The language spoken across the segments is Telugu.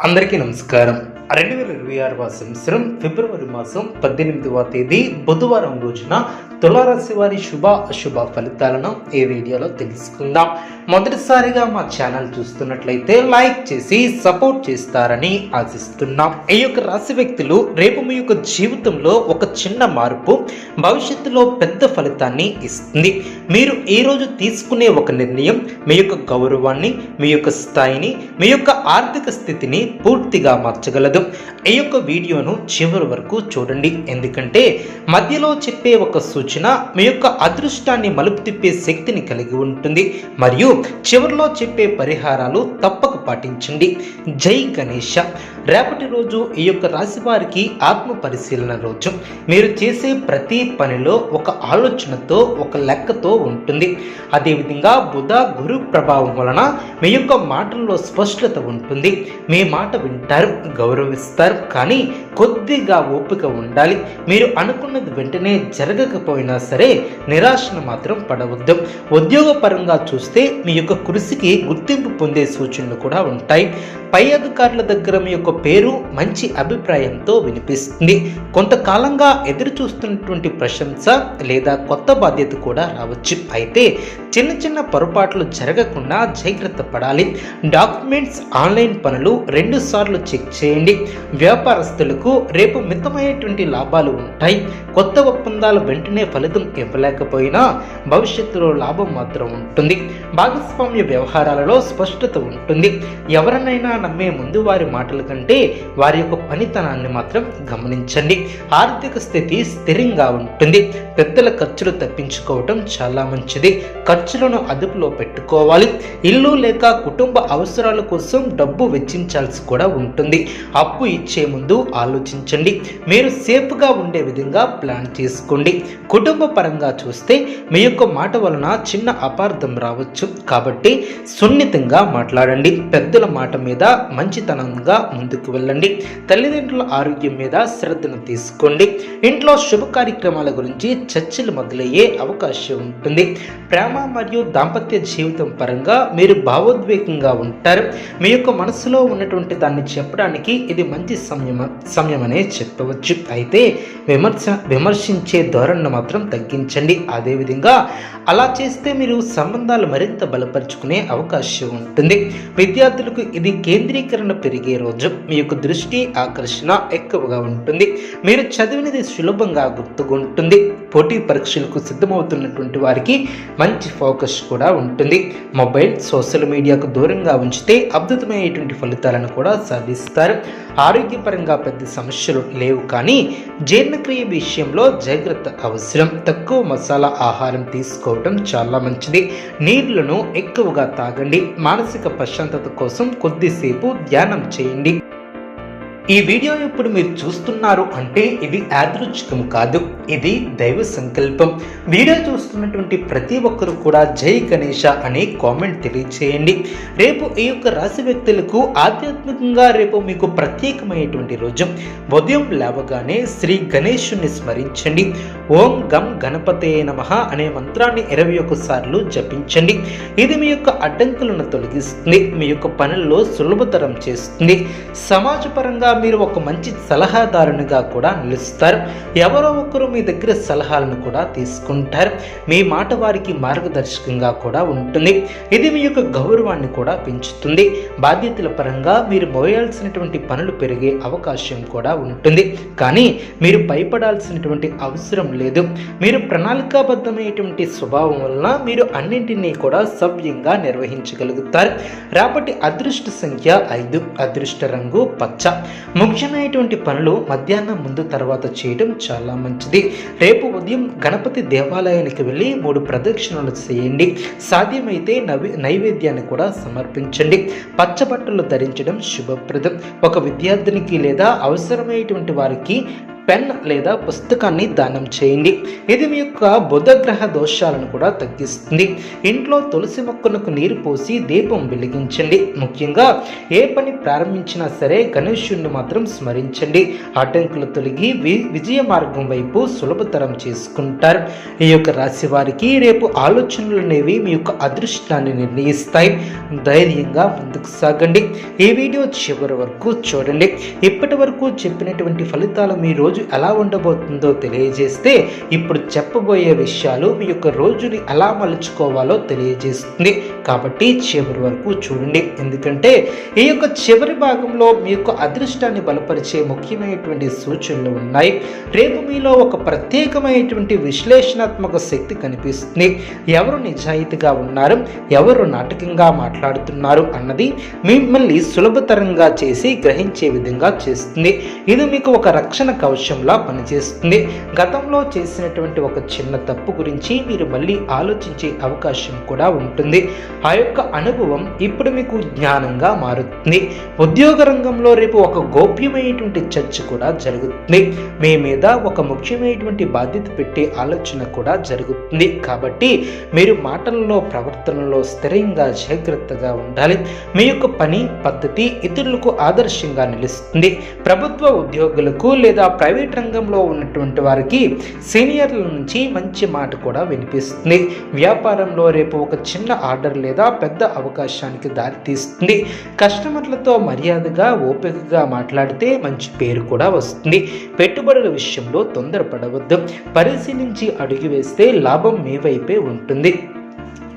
అందరికీ నమస్కారం. రెండు వేల ఇరవై ఆరవ సంవత్సరం ఫిబ్రవరి మాసం పద్దెనిమిదవ తేదీ బుధవారం రోజున తులారాశి వారి శుభ అశుభ ఫలితాలను ఈ వీడియోలో తెలుసుకుందాం. మొదటిసారిగా మా ఛానల్ చూస్తున్నట్లయితే లైక్ చేసి సపోర్ట్ చేస్తారని ఆశిస్తున్నాం. ఈ యొక్క రాశి వ్యక్తులు రేపు మీ యొక్క జీవితంలో ఒక చిన్న మార్పు భవిష్యత్తులో పెద్ద ఫలితాన్ని ఇస్తుంది. మీరు ఈ రోజు తీసుకునే ఒక నిర్ణయం మీ యొక్క గౌరవాన్ని మీ యొక్క స్థాయిని మీ యొక్క ఆర్థిక స్థితిని పూర్తిగా మార్చగలదు. ఈ యొక్క వీడియోను చివరి వరకు చూడండి. ఎందుకంటే మధ్యలో చెప్పే ఒక సూచన మీ యొక్క అదృష్టాన్ని మలుపు తిప్పే శక్తిని కలిగి ఉంటుంది. మరియు చివరిలో చెప్పే పరిహారాలు తప్పక పాటించండి. జై గణేష రేపటి రోజు ఈ యొక్క రాశి వారికి ఆత్మ పరిశీలన రోజు. మీరు చేసే ప్రతి పనిలో ఒక ఆలోచనతో ఒక లెక్కతో ఉంటుంది. అదేవిధంగా బుధ గురు ప్రభావం వలన మీ యొక్క మాటల్లో స్పష్టత ఉంటుంది. మీ మాట వింటారు గౌరవిస్తారు కానీ కొద్దిగా ఓపిక ఉండాలి. మీరు అనుకున్నది వెంటనే జరగకపోయినా సరే నిరాశను మాత్రం పడవద్దు. ఉద్యోగపరంగా చూస్తే మీ యొక్క కృషికి గుర్తింపు పొందే సూచనలు కూడా ఉంటాయి. పై అధికారుల దగ్గర మీ యొక్క పేరు మంచి అభిప్రాయంతో వినిపిస్తుంది. కొంతకాలంగా ఎదురు చూస్తున్నటువంటి ప్రశంస లేదా కొత్త బాధ్యత కూడా రావచ్చు. అయితే చిన్న చిన్న పొరపాట్లు జరగకుండా జాగ్రత్త పడాలి. డాక్యుమెంట్స్ ఆన్లైన్ పనులు రెండు సార్లు చెక్ చేయండి. వ్యాపారస్తులకు రేపు మితమైనటువంటి లాభాలు ఉంటాయి. కొత్త ఒప్పందాలు వెంటనే ఫలితం ఇవ్వలేకపోయినా భవిష్యత్తులో లాభం మాత్రం ఉంటుంది. భాగస్వామ్య వ్యవహారాలలో స్పష్టత ఉంటుంది. ఎవరినైనా నమ్మే ముందు వారి మాటల కంటే వారి యొక్క పనితనాన్ని మాత్రం గమనించండి. ఆర్థిక స్థితి స్థిరంగా ఉంటుంది. పెద్దల ఖర్చులు తప్పించుకోవటం చాలా మంచిది. ఖర్చులను అదుపులో పెట్టుకోవాలి. ఇల్లు లేక కుటుంబ అవసరాల కోసం డబ్బు వెచ్చించాల్సి కూడా ఉంటుంది. అప్పు ఇచ్చే ముందు ఆలోచించండి. మీరు సేఫ్గా ఉండే విధంగా ప్లాన్ చేసుకోండి. కుటుంబ పరంగా చూస్తే మీ యొక్క మాట వలన చిన్న అపార్థం రావచ్చు. కాబట్టి సున్నితంగా మాట్లాడండి. పెద్దల మాట మీద మంచితనంగా ముందుకు వెళ్ళండి. తల్లిదండ్రుల ఆరోగ్యం మీద శ్రద్ధను తీసుకోండి. ఇంట్లో శుభ కార్యక్రమాల గురించి చర్చలు మొదలయ్యే అవకాశం ఉంటుంది. ప్రేమ మరియు దాంపత్య జీవితం పరంగా మీరు భావోద్వేగంగా ఉంటారు. మీ యొక్క మనసులో ఉన్నటువంటి దాన్ని చెప్పడానికి ఇది మంచి సమయం సమయం అనే చెప్పవచ్చు. అయితే విమర్శ విమర్శించే ధోరణిని మాత్రం తగ్గించండి. అదేవిధంగా అలా చేస్తే మీరు సంబంధాలు మరింత బలపరుచుకునే అవకాశం ఉంటుంది. విద్యార్థులకు ఇది కేంద్రీకరణ పెరిగే రోజు. మీ యొక్క దృష్టి ఆకర్షణ ఎక్కువగా ఉంటుంది. మీరు చదివినది సులభంగా గుర్తుకుంటుంది. పోటీ పరీక్షలకు సిద్ధమవుతున్నటువంటి వారికి మంచి ఫోకస్ కూడా ఉంటుంది. మొబైల్ సోషల్ మీడియాకు దూరంగా ఉంచితే అద్భుతమైనటువంటి ఫలితాలను కూడా సాధిస్తారు. ఆరోగ్యపరంగా పెద్ద సమస్యలు లేవు కానీ జీర్ణక్రియ విషయంలో జాగ్రత్త అవసరం. తక్కువ మసాలా ఆహారం తీసుకోవడం చాలా మంచిది. నీళ్ళను ఎక్కువగా తాగండి. మానసిక ప్రశాంతత కోసం కొద్దిసేపు ధ్యానం చేయండి. ఈ వీడియో ఇప్పుడు మీరు చూస్తున్నారు అంటే ఇది యాదృచ్ఛికం కాదు ఇది దైవ సంకల్పం. వీడియో చూస్తున్నటువంటి ప్రతి ఒక్కరు కూడా జై గణేష అనే కామెంట్ తెలియచేయండి. రేపు ఈ యొక్క రాశి వ్యక్తులకు ఆధ్యాత్మికంగా రేపు మీకు ప్రత్యేకమైనటువంటి రోజు. ఉదయం లేవగానే శ్రీ గణేశుని స్మరించండి. ఓం గం గణపతే నమ అనే మంత్రాన్ని ఇరవై ఒక్క సార్లు జపించండి. ఇది మీ యొక్క అడ్డంకులను తొలగిస్తుంది మీ యొక్క పనుల్లో సులభతరం చేస్తుంది. సమాజపరంగా మీరు ఒక మంచి సలహాదారునిగా కూడా నిలుస్తారు. ఎవరో ఒకరు మీ దగ్గర సలహాలను కూడా తీసుకుంటారు. మీ మాట వారికి మార్గదర్శకంగా కూడా ఉంటుంది. ఇది మీ యొక్క గౌరవాన్ని కూడా పెంచుతుంది. బాధ్యతల పరంగా మీరు మోయాల్సినటువంటి పనులు పెరిగే అవకాశం కూడా ఉంటుంది. కానీ మీరు భయపడాల్సినటువంటి అవసరం లేదు. మీరు ప్రణాళికాబద్ధమైనటువంటి స్వభావం వలన మీరు అన్నింటినీ కూడా సవ్యంగా నిర్వహించగలుగుతారు. రాబట్టి అదృష్ట సంఖ్య ఐదు అదృష్ట రంగు పచ్చ. ముఖ్యమైనటువంటి పనులు మధ్యాహ్నం ముందు తర్వాత చేయడం చాలా మంచిది. రేపు ఉదయం గణపతి దేవాలయానికి వెళ్ళి మూడు ప్రదక్షిణలు చేయండి. సాధ్యమైతే నవి నైవేద్యాన్ని కూడా సమర్పించండి. పచ్చబట్టలు ధరించడం శుభప్రదం. ఒక విద్యార్థినికి లేదా అవసరమైనటువంటి వారికి పెన్ లేదా పుస్తకాన్ని దానం చేయండి. ఇది మీ యొక్క బుధగ్రహ దోషాలను కూడా తగ్గిస్తుంది. ఇంట్లో తులసి మొక్కలకు నీరు పోసి దీపం వెలిగించండి. ముఖ్యంగా ఏ పని ప్రారంభించినా సరే గణేషుణ్ణి మాత్రం స్మరించండి. అటంకులు తొలగి వి విజయ మార్గం వైపు సులభతరం చేసుకుంటారు. ఈ యొక్క రాశి వారికి రేపు ఆలోచనలు అనేవి మీ యొక్క అదృష్టాన్ని నిర్ణయిస్తాయి. ధైర్యంగా ముందుకు సాగండి. ఈ వీడియో చివరి వరకు చూడండి. ఇప్పటి వరకు చెప్పినటువంటి ఫలితాలు మీరు రోజు ఎలా ఉండబోతుందో తెలియజేస్తే ఇప్పుడు చెప్పబోయే విషయాలు మీ యొక్క రోజుని ఎలా మలుచుకోవాలో తెలియజేస్తుంది. కాబట్టి చివరి వరకు చూడండి. ఎందుకంటే ఈ యొక్క చివరి భాగంలో మీ యొక్క అదృష్టాన్ని బలపరిచే ముఖ్యమైనటువంటి సూచనలు ఉన్నాయి. రేపు మీలో ఒక ప్రత్యేకమైనటువంటి విశ్లేషణాత్మక శక్తి కనిపిస్తుంది. ఎవరు నిజాయితీగా ఉన్నారు? ఎవరు నాటకంగా మాట్లాడుతున్నారు అన్నది మిమ్మల్ని సులభతరంగా చేసి గ్రహించే విధంగా చేస్తుంది. ఇది మీకు ఒక రక్షణ కవచంలా పనిచేస్తుంది. గతంలో చేసినటువంటి ఒక చిన్న తప్పు గురించి మీరు మళ్ళీ ఆలోచించే అవకాశం కూడా ఉంటుంది. ఆ యొక్క అనుభవం ఇప్పుడు మీకు జ్ఞానంగా మారుతుంది. ఉద్యోగ రంగంలో రేపు ఒక గోప్యమైనటువంటి చర్చ కూడా జరుగుతుంది. మీ మీద ఒక ముఖ్యమైనటువంటి బాధ్యత పెట్టే ఆలోచన కూడా జరుగుతుంది. కాబట్టి మీరు మాటలలో ప్రవర్తనలో స్థిరంగా జాగ్రత్తగా ఉండాలి. మీ యొక్క పని పద్ధతి ఇతరులకు ఆదర్శంగా నిలుస్తుంది. ప్రభుత్వ ఉద్యోగులకు లేదా ప్రైవేట్ రంగంలో ఉన్నటువంటి వారికి సీనియర్ల నుంచి మంచి మాట కూడా వినిపిస్తుంది. వ్యాపారంలో రేపు ఒక చిన్న ఆర్డర్ లేదా పెద్ద అవకాశానికి దారితీస్తుంది కస్టమర్లతో మర్యాదగా ఓపికగా మాట్లాడితే మంచి పేరు కూడా వస్తుంది. పెట్టుబడుల విషయంలో తొందరపడవద్దు. పరిశీలించి అడుగు వేస్తే లాభం మీ వైపే ఉంటుంది.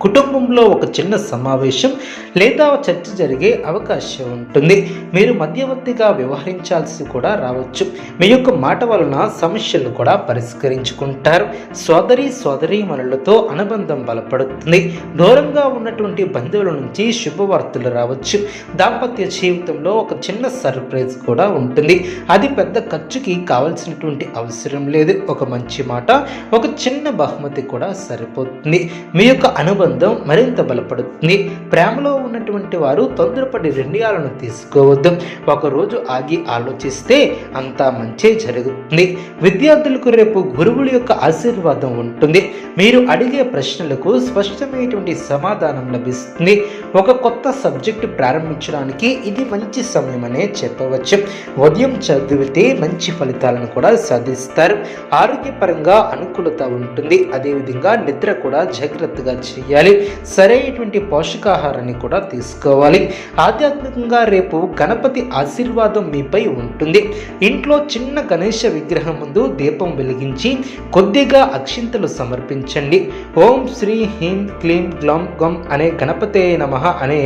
కుటుంబంలో ఒక చిన్న సమావేశం లేదా చర్చ జరిగే అవకాశం ఉంటుంది. మీరు మధ్యవర్తిగా వ్యవహరించాల్సి కూడా రావచ్చు. మీ యొక్క మాట వలన సమస్యలు కూడా పరిష్కరించుకుంటారు. సోదరి సోదరీమణులతో అనుబంధం బలపడుతుంది. దూరంగా ఉన్నటువంటి బంధువుల నుంచి శుభవార్తలు రావచ్చు. దాంపత్య జీవితంలో ఒక చిన్న సర్ప్రైజ్ కూడా ఉంటుంది. అది పెద్ద ఖర్చుకి కావాల్సినటువంటి అవసరం లేదు. ఒక మంచి మాట ఒక చిన్న బహుమతి కూడా సరిపోతుంది. మీ యొక్క అనుబంధం మరింత బలపడుతుంది. ప్రేమలో ఉన్నటువంటి వారు తొందరపడి నిర్ణయాలను తీసుకోవద్దు. ఒకరోజు ఆగి ఆలోచిస్తే అంతా మంచే జరుగుతుంది. విద్యార్థులకు రేపు గురువుల యొక్క ఆశీర్వాదం ఉంటుంది. మీరు అడిగే ప్రశ్నలకు స్పష్టమైనటువంటి సమాధానం లభిస్తుంది. ఒక కొత్త సబ్జెక్టు ప్రారంభించడానికి ఇది మంచి సమయం అనే చెప్పవచ్చు. ఉదయం చదివితే మంచి ఫలితాలను కూడా సాధిస్తారు. ఆరోగ్యపరంగా అనుకూలత ఉంటుంది. అదేవిధంగా నిద్ర కూడా జాగ్రత్తగా చేయాలి. సరైనటువంటి పోషకాహారాన్ని కూడా తీసుకోవాలి. ఆధ్యాత్మికంగా రేపు గణపతి ఆశీర్వాదం మీపై ఉంటుంది. ఇంట్లో చిన్న గణేష విగ్రహం ముందు దీపం వెలిగించి కొద్దిగా అక్షింతలు సమర్పించండి. ఓం శ్రీ హీం క్లీం గ్లం గం అనే గణపతే నమ అనే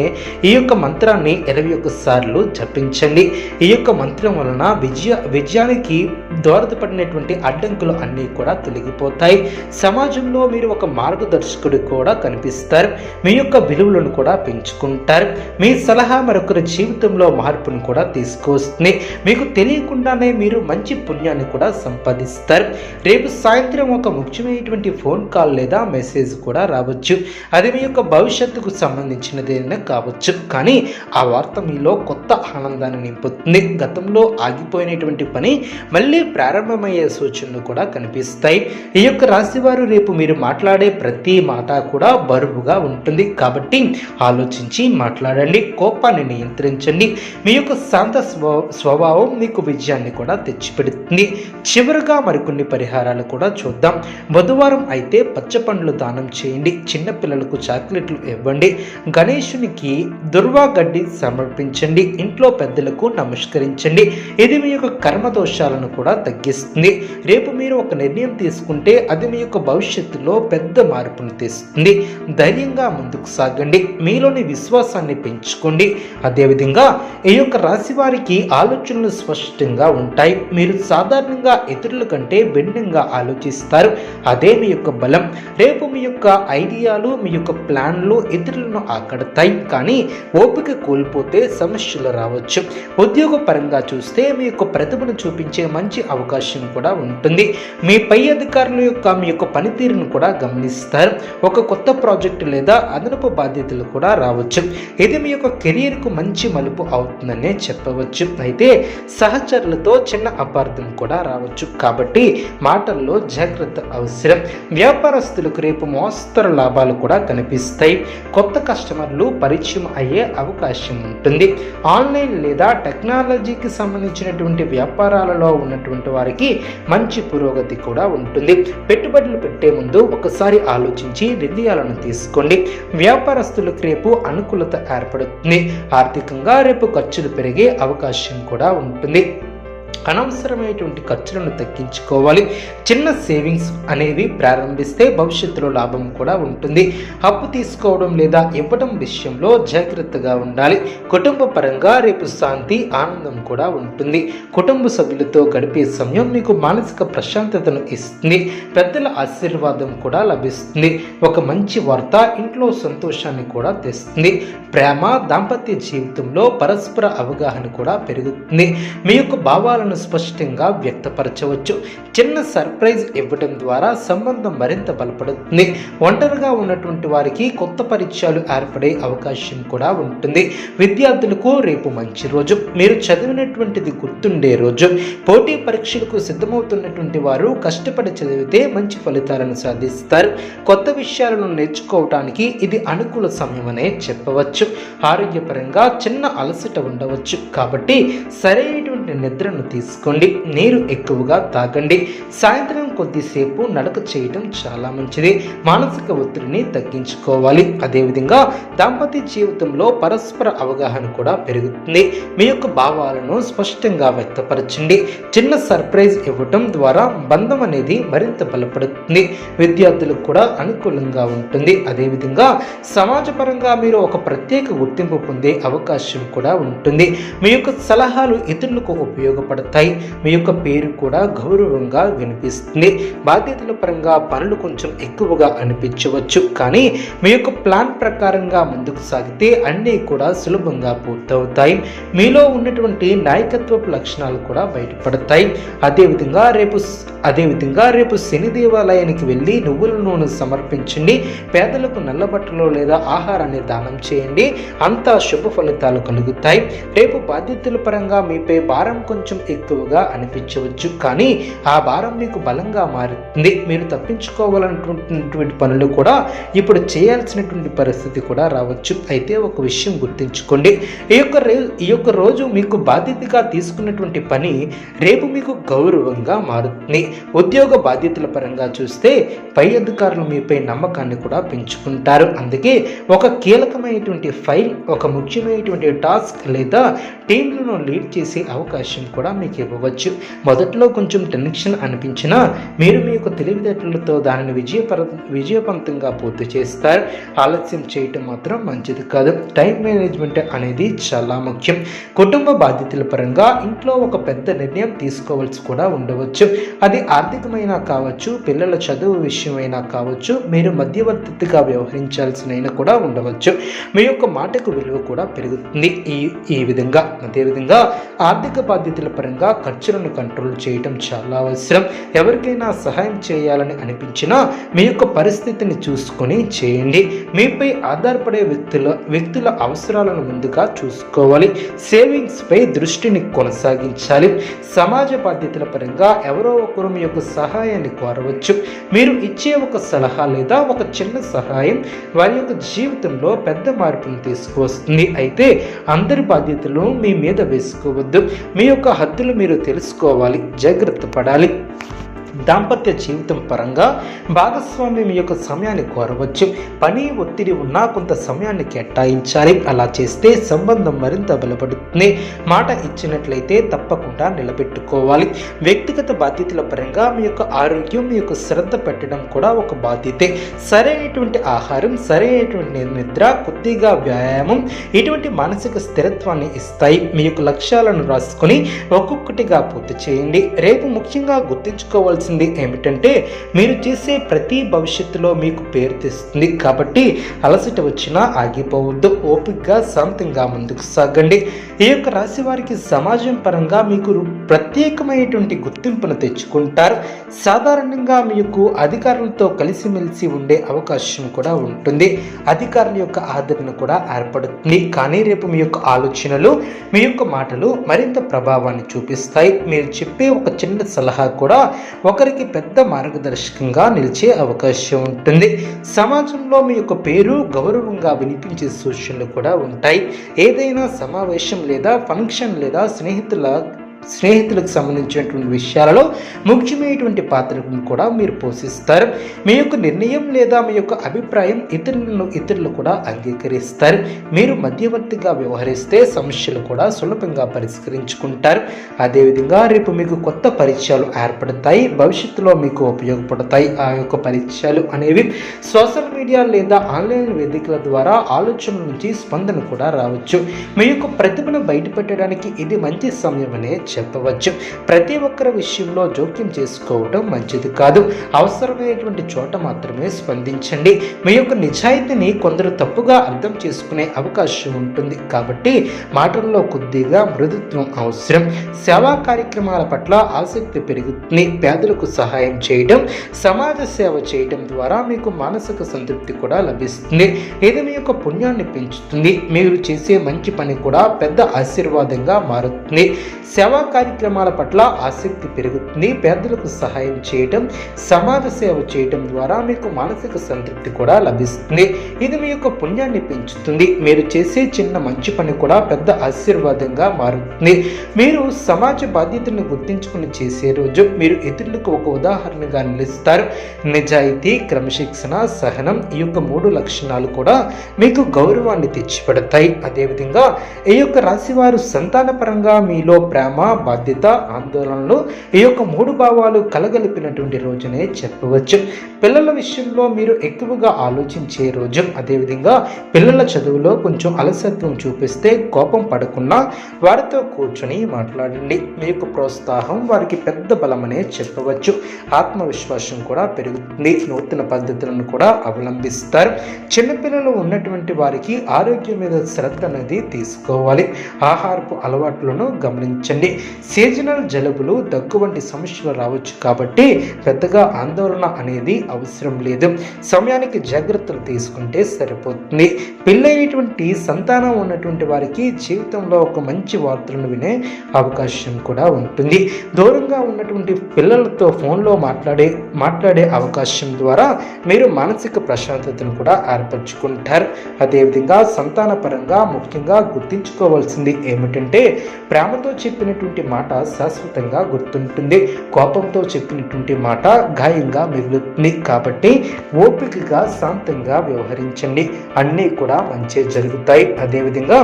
ఈ యొక్క మంత్రాన్ని ఇరవై ఒక్క సార్లు జపించండి. ఈ యొక్క మంత్రం వలన విజయ విజయానికి దోరదపడినటువంటి అడ్డంకులు అన్నీ కూడా తొలగిపోతాయి. సమాజంలో మీరు ఒక మార్గదర్శకుడు కూడా కనిపిస్తారు మీ యొక్క విలువలను కూడా పెంచుకుంటారు. మీ సలహా మరొకరి జీవితంలో మార్పును కూడా తీసుకొస్తుంది. మీకు తెలియకుండానే మీరు మంచి పుణ్యాన్ని కూడా సంపాదిస్తారు. రేపు సాయంత్రం ఒక ముఖ్యమైనటువంటి ఫోన్ కాల్ లేదా మెసేజ్ కూడా రావచ్చు. అది మీ యొక్క భవిష్యత్తుకు సంబంధించినదేనా కావచ్చు. కానీ ఆ వార్త మీలో కొత్త ఆనందాన్ని నింపుతుంది. గతంలో ఆగిపోయినటువంటి పని మళ్ళీ ప్రారంభమయ్యే సూచనలు కూడా కనిపిస్తాయి. ఈ యొక్క రాశివారు రేపు మీరు మాట్లాడే ప్రతి మాట కూడా బరువుగా ఉంటుంది కాబట్టి ఆలోచించి మాట్లాడండి కోపాన్ని నియంత్రించండి. మీ యొక్క శాంత స్వ- స్వభావం మీకు విజయాన్ని కూడా తెచ్చిపెడుతుంది. చివరిగా మరికొన్ని పరిహారాలు కూడా చూద్దాం. బుధవారం అయితే పచ్చ పండ్లు దానం చేయండి. చిన్నపిల్లలకు చాక్లెట్లు ఇవ్వండి. గణేశునికి దుర్వా గడ్డి సమర్పించండి. ఇంట్లో పెద్దలకు నమస్కరించండి. ఇది మీ యొక్క కర్మ దోషాలను కూడా తగ్గిస్తుంది. రేపు మీరు ఒక నిర్ణయం తీసుకుంటే అది మీ యొక్క భవిష్యత్తులో పెద్ద మార్పును తెస్తుంది. ధైర్యంగా ముందుకు సాగండి. మీలోని విశ్వాసాన్ని పెంచుకోండి. అదేవిధంగా ఈ యొక్క రాశి వారికి ఆలోచనలు స్పష్టంగా ఉంటాయి. మీరు సాధారణంగా ఇతరుల కంటే భిన్నంగా ఆలోచిస్తారు. అదే మీ యొక్క బలం. రేపు మీ యొక్క ఐడియాలు మీ యొక్క ప్లాన్లు ఇతరులను ఆకడతాయి. కానీ ఓపిక కోల్పోతే సమస్యలు రావచ్చు. ఉద్యోగ పరంగా చూస్తే మీ యొక్క ప్రతిభను చూపించే మంచి అవకాశం కూడా ఉంటుంది. మీ పై అధికారుల యొక్క మీ యొక్క పనితీరును కూడా గమనిస్తారు. ఒక కొత్త ప్రాజెక్టు లేదా అదనపు బాధ్యతలు కూడా రావచ్చు. ఇది మీ యొక్క కెరియర్కు మంచి మలుపు అవుతుందనే చెప్పవచ్చు. అయితే సహచరులతో చిన్న అపార్థం కూడా రావచ్చు. కాబట్టి మాటల్లో జాగ్రత్త అవసరం. వ్యాపారస్తులకు రేపు మోస్తరు లాభాలు కూడా కనిపిస్తాయి. కొత్త కస్టమర్లు పరిచయం అయ్యే అవకాశం ఉంటుంది. ఆన్లైన్ లేదా టెక్నాలజీకి సంబంధించినటువంటి వ్యాపారాలలో ఉన్నటువంటి వారికి మంచి పురోగతి కూడా ఉంటుంది. పెట్టుబడులు పెట్టే ముందు ఒకసారి ఆలోచించి నిర్ణయాలను తీసుకోండి. వ్యాపారస్తులకు రేపు అనుకూలత ఏర్పడుతుంది. ఆర్థికంగా రేపు ఖర్చులు పెరిగే అవకాశం కూడా ఉంటుంది. అనవసరమైనటువంటి ఖర్చులను తగ్గించుకోవాలి. చిన్న సేవింగ్స్ అనేవి ప్రారంభిస్తే భవిష్యత్తులో లాభం కూడా ఉంటుంది. అప్పు తీసుకోవడం లేదా ఇవ్వడం విషయంలో జాగ్రత్తగా ఉండాలి. కుటుంబ పరంగా రేపు శాంతి ఆనందం కూడా ఉంటుంది. కుటుంబ సభ్యులతో గడిపే సమయం మీకు మానసిక ప్రశాంతతను ఇస్తుంది. పెద్దల ఆశీర్వాదం కూడా లభిస్తుంది. ఒక మంచి వార్త ఇంట్లో సంతోషాన్ని కూడా తెస్తుంది. ప్రేమ దాంపత్య జీవితంలో పరస్పర అవగాహన కూడా పెరుగుతుంది. మీ యొక్క భావాలను స్పష్టంగా వ్యక్తపరచవచ్చు. చిన్న సర్ప్రైజ్ ఇవ్వడం ద్వారా సంబంధం మరింత బలపడుతుంది. ఒంటరిగా ఉన్నటువంటి వారికి కొత్త పరిచయాలు ఏర్పడే అవకాశం కూడా ఉంటుంది. విద్యార్థులకు రేపు మంచి రోజు. మీరు చదివినటువంటిది గుర్తుండే రోజు. పోటీ పరీక్షలకు సిద్ధమవుతున్నటువంటి వారు కష్టపడి చదివితే మంచి ఫలితాలను సాధిస్తారు. కొత్త విషయాలను నేర్చుకోవటానికి ఇది అనుకూల సమయం అనే చెప్పవచ్చు. ఆరోగ్యపరంగా చిన్న అలసట ఉండవచ్చు. కాబట్టి సరైనటువంటి నిద్రను తీసుకోండి నీరు ఎక్కువగా తాగండి. సాయంత్రం కొద్దిసేపు నడక చేయడం చాలా మంచిది. మానసిక ఒత్తిడిని తగ్గించుకోవాలి. అదేవిధంగా దాంపత్య జీవితంలో పరస్పర అవగాహన కూడా పెరుగుతుంది. మీ యొక్క భావాలను స్పష్టంగా వ్యక్తపరచండి. చిన్న సర్ప్రైజ్ ఇవ్వటం ద్వారా బంధం అనేది మరింత బలపడుతుంది. విద్యార్థులకు కూడా అనుకూలంగా ఉంటుంది. అదేవిధంగా సమాజపరంగా మీరు ఒక ప్రత్యేక గుర్తింపు పొందే అవకాశం కూడా ఉంటుంది. మీ యొక్క సలహాలు ఇతరులకు ఉపయోగపడతాయి. మీ యొక్క పేరు కూడా గౌరవంగా వినిపిస్తుంది. బాధ్యతల పరంగా పనులు కొంచెం ఎక్కువగా అనిపించవచ్చు. కానీ మీ యొక్క ప్లాన్ ప్రకారంగా ముందుకు సాగితే అన్నీ కూడా సులభంగా పూర్తవుతాయి. మీలో ఉన్నటువంటి నాయకత్వపు లక్షణాలు కూడా బయటపడతాయి. అదేవిధంగా రేపు అదేవిధంగా రేపు శని దేవాలయానికి వెళ్ళి నువ్వుల నూనె సమర్పించండి. పేదలకు నల్లబట్టలు లేదా ఆహారాన్ని దానం చేయండి. అంతా శుభ ఫలితాలు కలుగుతాయి. రేపు బాధ్యతల పరంగా మీపై భారం కొంచెం ఎక్కువగా అనిపించవచ్చు. కానీ ఆ భారం మీకు బలంగా మారుతుంది. మీరు తప్పించుకోవాలనుకుంటున్నటువంటి పనులు కూడా ఇప్పుడు చేయాల్సినటువంటి పరిస్థితి కూడా రావచ్చు. అయితే ఒక విషయం గుర్తుంచుకోండి. ఈ యొక్క రే- ఈ యొక్క రోజు మీకు బాధ్యతగా తీసుకున్నటువంటి పని రేపు మీకు గౌరవంగా మారుతుంది. ఉద్యోగ బాధ్యతల పరంగా చూస్తే పై అధికారులు మీపై నమ్మకాన్ని కూడా పెంచుకుంటారు. అందుకే ఒక కీలకమైనటువంటి ఫైల్ ఒక ముఖ్యమైనటువంటి టాస్క్ లేదా టీంలను లీడ్ చేసే అవకాశం కూడా మీకు ఇవ్వవచ్చు. మొదట్లో కొంచెం టెన్షన్ అనిపించినా మీరు మీ యొక్క తెలివితేటలతో దానిని విజయపర విజయవంతంగా పూర్తి చేస్తారు. ఆలస్యం చేయటం మాత్రం మంచిది కాదు. టైం మేనేజ్మెంట్ అనేది చాలా ముఖ్యం. కుటుంబ బాధ్యతల పరంగా ఇంట్లో ఒక పెద్ద నిర్ణయం తీసుకోవాల్సి కూడా ఉండవచ్చు. అది ఆర్థికమైన కావచ్చు పిల్లల చదువు విషయమైనా కావచ్చు మీరు మధ్యవర్తిగా వ్యవహరించాల్సిన కూడా ఉండవచ్చు. మీ యొక్క మాటకు విలువ కూడా పెరుగుతుంది. ఈ ఈ విధంగా అదేవిధంగా ఆర్థిక బాధ్యతల పరంగా ఖర్చులను కంట్రోల్ చేయటం చాలా అవసరం. ఎవరికైనా సహాయం చేయాలని అనిపించినా మీ యొక్క పరిస్థితిని చూసుకొని చేయండి. మీపై ఆధారపడే వ్యక్తుల వ్యక్తుల అవసరాలను ముందుగా చూసుకోవాలి. సేవింగ్స్పై దృష్టిని కొనసాగించాలి. సమాజ బాధ్యతల పరంగా ఎవరో ఒకరు మీ యొక్క సహాయాన్ని కోరవచ్చు. మీరు ఇచ్చే ఒక సలహా లేదా ఒక చిన్న సహాయం వారి యొక్క జీవితంలో పెద్ద మార్పును తీసుకువస్తుంది. అయితే అందరి బాధ్యతలు మీ మీద వేసుకోవద్దు. మీ యొక్క హద్దులు మీరు తెలుసుకోవాలి జాగ్రత్త పడాలి. దాంపత్య జీవితం పరంగా భాగస్వామ్యం మీ యొక్క సమయాన్ని కోరవచ్చు. పని ఒత్తిడి ఉన్నా కొంత సమయాన్ని కేటాయించాలి. అలా చేస్తే సంబంధం మరింత బలపడుతుంది. మాట ఇచ్చినట్లయితే తప్పకుండా నిలబెట్టుకోవాలి. వ్యక్తిగత బాధ్యతల పరంగా మీ యొక్క ఆరోగ్యం మీ యొక్క శ్రద్ధ పెట్టడం కూడా ఒక బాధ్యతే. సరైనటువంటి ఆహారం సరైనటువంటి నిద్ర కొద్దిగా వ్యాయామం ఇటువంటి మానసిక స్థిరత్వాన్ని ఇస్తాయి. మీ యొక్క లక్ష్యాలను రాసుకొని ఒక్కొక్కటిగా పూర్తి చేయండి. రేపు ముఖ్యంగా గుర్తుంచుకోవాల్సిన చేస్తుంది ఏమిటంటే మీరు చేసే ప్రతి భవిష్యత్తులో మీకు పేరు తెస్తుంది. కాబట్టి అలసట వచ్చినా ఆగిపోవద్దు. ఓపికగా శాంతంగా ముందుకు సాగండి. ఈ యొక్క రాశి వారికి సమాజం పరంగా మీకు ప్రత్యేకమైనటువంటి గుర్తింపును తెచ్చుకుంటారు. సాధారణంగా మీకు అధికారులతో కలిసిమెలిసి ఉండే అవకాశం కూడా ఉంటుంది. అధికారుల యొక్క ఆదరణ కూడా ఏర్పడుతుంది. కానీ రేపు మీ యొక్క ఆలోచనలు మీ యొక్క మాటలు మరింత ప్రభావాన్ని చూపిస్తాయి. మీరు చెప్పే ఒక చిన్న సలహా కూడా ఒకరికి పెద్ద మార్గదర్శకంగా నిలిచే అవకాశం ఉంటుంది. సమాజంలో మీ యొక్క పేరు గౌరవంగా వినిపించే సూచనలు కూడా ఉంటాయి. ఏదైనా సమావేశం లేదా ఫంక్షన్ లేదా స్నేహితుల స్నేహితులకు సంబంధించినటువంటి విషయాలలో ముఖ్యమైనటువంటి పాత్రను కూడా మీరు పోషిస్తారు. మీ యొక్క నిర్ణయం లేదా మీ యొక్క అభిప్రాయం ఇతరులను ఇతరులు కూడా అంగీకరిస్తారు. మీరు మధ్యవర్తిగా వ్యవహరిస్తే సమస్యలు కూడా సులభంగా పరిష్కరించుకుంటారు. అదేవిధంగా రేపు మీకు కొత్త పరిచయాలు ఏర్పడతాయి. భవిష్యత్తులో మీకు ఉపయోగపడతాయి. ఆ యొక్క పరిచయాలు అనేవి సోషల్ మీడియా లేదా ఆన్లైన్ వేదికల ద్వారా ఆలోచనల నుంచి స్పందన కూడా రావచ్చు. మీ యొక్క ప్రతిభను బయటపెట్టడానికి ఇది మంచి సమయం అనే చెప్పవచ్చు. ప్రతి ఒక్కరి విషయంలో జోక్యం చేసుకోవడం మంచిది కాదు. అవసరమైనటువంటి చోట మాత్రమే స్పందించండి. మీ యొక్క నిజాయితీని కొందరు తప్పుగా అర్థం చేసుకునే అవకాశం ఉంటుంది. కాబట్టి మాటల్లో కొద్దిగా మృదుత్వం అవసరం. సేవా కార్యక్రమాల పట్ల ఆసక్తి పెరుగుతుంది. పేదలకు సహాయం చేయడం సమాజ సేవ చేయడం ద్వారా మీకు మానసిక సంతృప్తి కూడా లభిస్తుంది. ఇది మీ యొక్క పుణ్యాన్ని పెంచుతుంది. మీరు చేసే మంచి పని కూడా పెద్ద ఆశీర్వాదంగా మారుతుంది. సేవా కార్యక్రమాల పట్ల ఆసక్తి పెరుగుతుంది. పేదలకు సహాయం చేయటం సమాజ సేవ చేయటం ద్వారా మీకు మానసిక సంతృప్తి కూడా లభిస్తుంది. ఇది మీ యొక్క పుణ్యాన్ని పెంచుతుంది. మీరు చేసే చిన్న మంచి పని కూడా పెద్ద ఆశీర్వాదంగా మారుతుంది. మీరు సమాజ బాధ్యతలను గుర్తించుకుని చేసే రోజు మీరు ఇతరులకు ఒక ఉదాహరణగా నిలుస్తారు. నిజాయితీ క్రమశిక్షణ సహనం ఈ యొక్క మూడు లక్షణాలు కూడా మీకు గౌరవాన్ని తెచ్చిపెడతాయి. అదేవిధంగా ఈ యొక్క రాశివారు సంతానపరంగా మీలో ప్రేమ బాధ్యత ఆందోళనలు ఈ యొక్క మూడు భావాలు కలగలిపినటువంటి రోజునే చెప్పవచ్చు. పిల్లల విషయంలో మీరు ఎక్కువగా ఆలోచించే రోజు. అదేవిధంగా పిల్లల చదువులో కొంచెం అలసత్వం చూపిస్తే కోపం పడకుండా వారితో కూర్చొని మాట్లాడండి. మీ యొక్క ప్రోత్సాహం వారికి పెద్ద బలమనే చెప్పవచ్చు. ఆత్మవిశ్వాసం కూడా పెరుగుతుంది. నూతన పద్ధతులను కూడా అవలంబిస్తారు. చిన్నపిల్లలు ఉన్నటువంటి వారికి ఆరోగ్యం మీద శ్రద్ధ అనేది తీసుకోవాలి. ఆహారపు అలవాట్లను గమనించండి. సీజనల్ జలుబులు దగ్గు వంటి సమస్యలు రావచ్చు కాబట్టి పెద్దగా ఆందోళన అనేది అవసరం లేదు. సమయానికి జాగ్రత్తలు తీసుకుంటే సరిపోతుంది. పెళ్ళైనటువంటి సంతానం ఉన్నటువంటి వారికి జీవితంలో ఒక మంచి వార్తలను వినే అవకాశం కూడా ఉంటుంది. దూరంగా ఉన్నటువంటి పిల్లలతో ఫోన్లో మాట్లాడే మాట్లాడే అవకాశం ద్వారా మీరు మానసిక ప్రశాంతతను కూడా ఏర్పరచుకుంటారు. అదేవిధంగా సంతాన పరంగా ముఖ్యంగా గుర్తించుకోవాల్సింది ఏమిటంటే ప్రేమతో చెప్పినటువంటి మాట శాశ్వతంగా గుర్తుంటుంది. కోపంతో చెప్పినటువంటి మాట గాయంగా మిగులుతుంది. కాబట్టి ఓపికగా శాంతంగా వ్యవహరించండి. అన్నీ కూడా మంచి జరుగుతాయి. అదేవిధంగా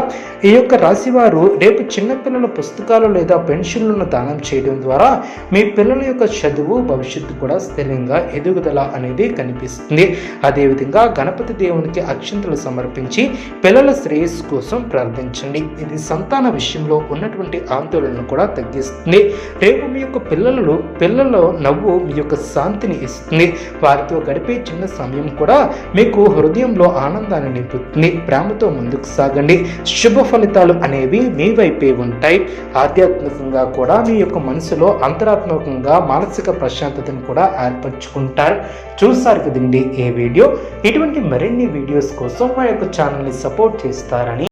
ఈ యొక్క రాశివారు రేపు చిన్నపిల్లల పుస్తకాలు లేదా పెన్షన్లను దానం చేయడం ద్వారా మీ పిల్లల యొక్క చదువు భవిష్యత్తు కూడా స్థిరంగా ఎదుగుదల అనేది కనిపిస్తుంది. అదేవిధంగా గణపతి దేవునికి అక్షంతలు సమర్పించి పిల్లల శ్రేయస్సు కోసం ప్రార్థించండి. ఇది సంతాన విషయంలో ఉన్నటువంటి ఆందోళనను కూడా తగ్గిస్తుంది. రేపు మీ యొక్క పిల్లలను పిల్లల్లో నవ్వు మీ యొక్క శాంతిని ఇస్తుంది. వారితో గడిపే చిన్న సమయం కూడా మీకు హృదయంలో ఆనందాన్ని నింపుతుంది. ప్రేమతో ముందుకు సాగండి. శుభ ఫలితాలు అనేవి మీ వైపే ఉంటాయి. ఆధ్యాత్మికంగా కూడా మీ యొక్క మనసులో అంతరాత్మకంగా మానసిక ప్రశాంతతను కూడా ఏర్పరచుకుంటారు. చూసారు కదండి ఏ వీడియో. ఇటువంటి మరిన్ని వీడియోస్ కోసం మా యొక్క ఛానల్ని సపోర్ట్ చేస్తారని